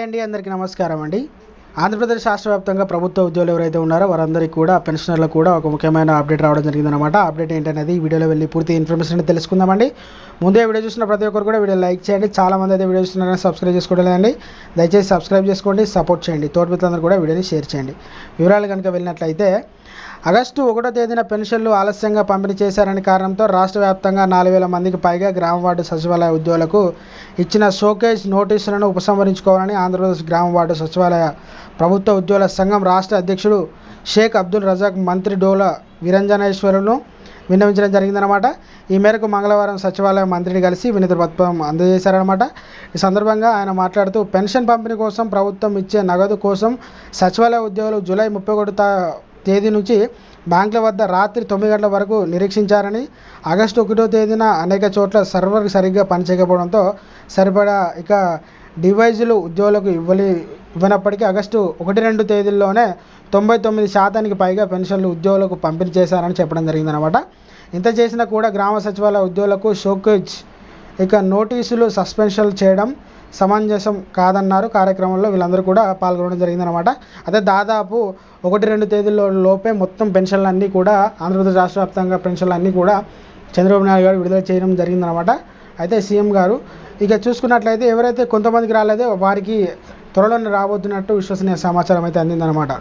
నమస్తే అండి అందరికీ నమస్కారం అండి. ఆంధ్రప్రదేశ్ రాష్ట్ర వ్యాప్తంగా ప్రభుత్వ ఉద్యోగులు ఎవరైతే ఉన్నారో వారందరికీ కూడా పెన్షనర్లకు కూడా ఒక ముఖ్యమైన అప్డేట్ రావడం జరిగిందనమాట అప్డేట్ ఏంటనేది ఈ వీడియోలో వెళ్ళి పూర్తి ఇన్ఫర్మేషన్ తెలుసుకుందామండి ముందే వీడియో చూసిన ప్రతి ఒక్కరు కూడా వీడియో లైక్ చేయండి. చాలా మంది అయితే వీడియో చూస్తున్నారని సబ్స్క్రైబ్ చేసుకోవట్లేదండి దయచేసి సబ్స్క్రైబ్ చేసుకోండి సపోర్ట్ చేయండి. తోటి మిత్రులందరూ కూడా వీడియోని షేర్ చేయండి. వివరాలు కనుక వెళ్ళినట్లయితే ఆగస్టు ఒకటో తేదీన పెన్షన్లు ఆలస్యంగా పంపిణీ చేశారని కారణంతో రాష్ట్ర వ్యాప్తంగా నాలుగు వేల మందికి పైగా గ్రామ వార్డు సచివాలయ ఉద్యోగులకు ఇచ్చిన షోకేజ్ నోటీసులను ఉపసంహరించుకోవాలని ఆంధ్రప్రదేశ్ గ్రామ వార్డు సచివాలయ ప్రభుత్వ ఉద్యోగుల సంఘం రాష్ట్ర అధ్యక్షుడు షేక్ అబ్దుల్ రజాక్ మంత్రి డోల విరంజనేశ్వరును విన్నవించడం జరిగిందనమాట ఈ మేరకు మంగళవారం సచివాలయ మంత్రిని కలిసి వినతి పత్రం అందజేశారనమాట ఈ సందర్భంగా ఆయన మాట్లాడుతూ పెన్షన్ పంపిణీ కోసం ప్రభుత్వం ఇచ్చే నగదు కోసం సచివాలయ ఉద్యోగులు జూలై ముప్పై ఒకటి తేదీ నుంచి బ్యాంకుల వద్ద రాత్రి తొమ్మిది గంటల వరకు నిరీక్షించారని ఆగస్టు ఒకటో తేదీన అనేక చోట్ల సర్వర్ సరిగ్గా పనిచేయకపోవడంతో సరిపడా ఇక డివైజులు ఉద్యోగులకు ఇవ్వలే ఇవ్వనప్పటికీ ఆగస్టు ఒకటి రెండు తేదీల్లోనే తొంభై తొమ్మిది శాతానికి పైగా పెన్షన్లు ఉద్యోగులకు పంపిణీ చేశారని చెప్పడం జరిగిందనమాట ఇంత చేసినా కూడా గ్రామ సచివాలయ ఉద్యోగులకు షోకేజ్ ఇక నోటీసులు సస్పెన్షన్ చేయడం సమంజసం కాదన్నారు. కార్యక్రమంలో వీళ్ళందరూ కూడా పాల్గొనడం జరిగిందనమాట అదే దాదాపు ఒకటి రెండు తేదీల్లో లోపే మొత్తం పెన్షన్లు అన్నీ కూడా ఆంధ్రప్రదేశ్ రాష్ట్ర వ్యాప్తంగా పెన్షన్లు అన్నీ కూడా చంద్రబాబు నాయుడు గారు విడుదల చేయడం జరిగిందనమాట అయితే సీఎం గారు ఇక చూసుకున్నట్లయితే ఎవరైతే కొంతమందికి రాలేదో వారికి త్వరలోనే రాబోతున్నట్టు విశ్వసనీయ సమాచారం అయితే అందిందనమాట